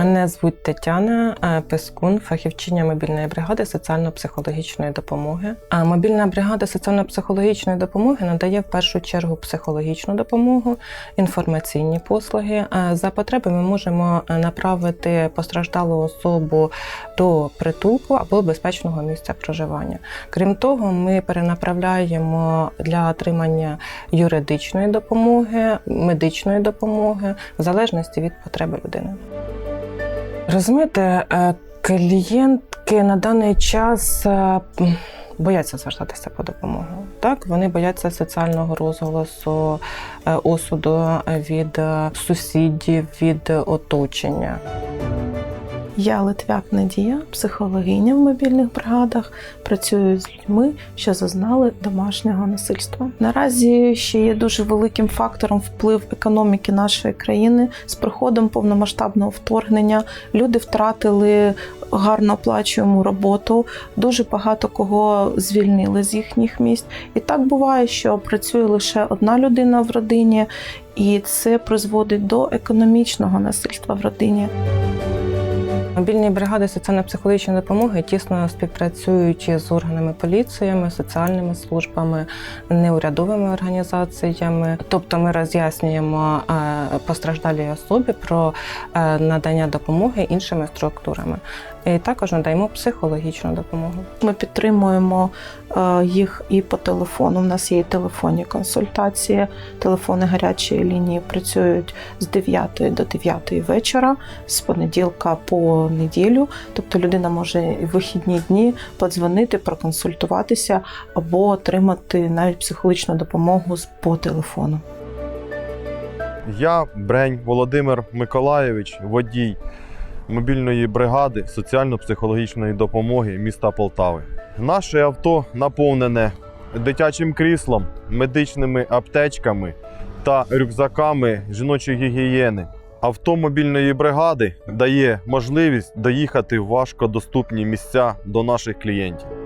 Мене звуть Тетяна е, Пескун, фахівчиня мобільної бригади соціально-психологічної допомоги. А мобільна бригада соціально-психологічної допомоги надає в першу чергу психологічну допомогу, інформаційні послуги. Е, За потреби ми можемо е, направити постраждалу особу до притулку або безпечного місця проживання. Крім того, ми перенаправляємо для отримання юридичної допомоги, медичної допомоги в залежності від потреби людини. Розумієте, е, клієнтки на даний час е, бояться звертатися по допомогу. Так, вони бояться соціального розголосу, е, осуду від сусідів, від оточення. Я Литвяк Надія, психологиня в мобільних бригадах. Працюю з людьми, що зазнали домашнього насильства. Наразі ще є дуже великим фактором вплив економіки нашої країни з приходом повномасштабного вторгнення. Люди втратили гарно оплачуємо роботу. Дуже багато кого звільнили з їхніх місць. І так буває, що працює лише одна людина в родині, і це призводить до економічного насильства в родині. Мобільні бригади соціально-психологічної допомоги тісно співпрацюють з органами поліціями, соціальними службами, неурядовими організаціями. Тобто ми роз'яснюємо е, постраждалій особі про е, надання допомоги іншими структурами. І також надаємо психологічну допомогу. Ми підтримуємо е, їх і по телефону. У нас є і телефонні консультації. Телефони гарячої лінії працюють з 9 до 9 вечора, з понеділка по неділю. Тобто людина може і в вихідні дні подзвонити, проконсультуватися або отримати навіть психологічну допомогу з- по телефону. Я Брень Володимир Миколайович, водій мобільної бригади соціально-психологічної допомоги міста Полтави. Наше авто наповнене дитячим кріслом, медичними аптечками та рюкзаками жіночої гігієни. Авто мобільної бригади дає можливість доїхати в важкодоступні місця до наших клієнтів.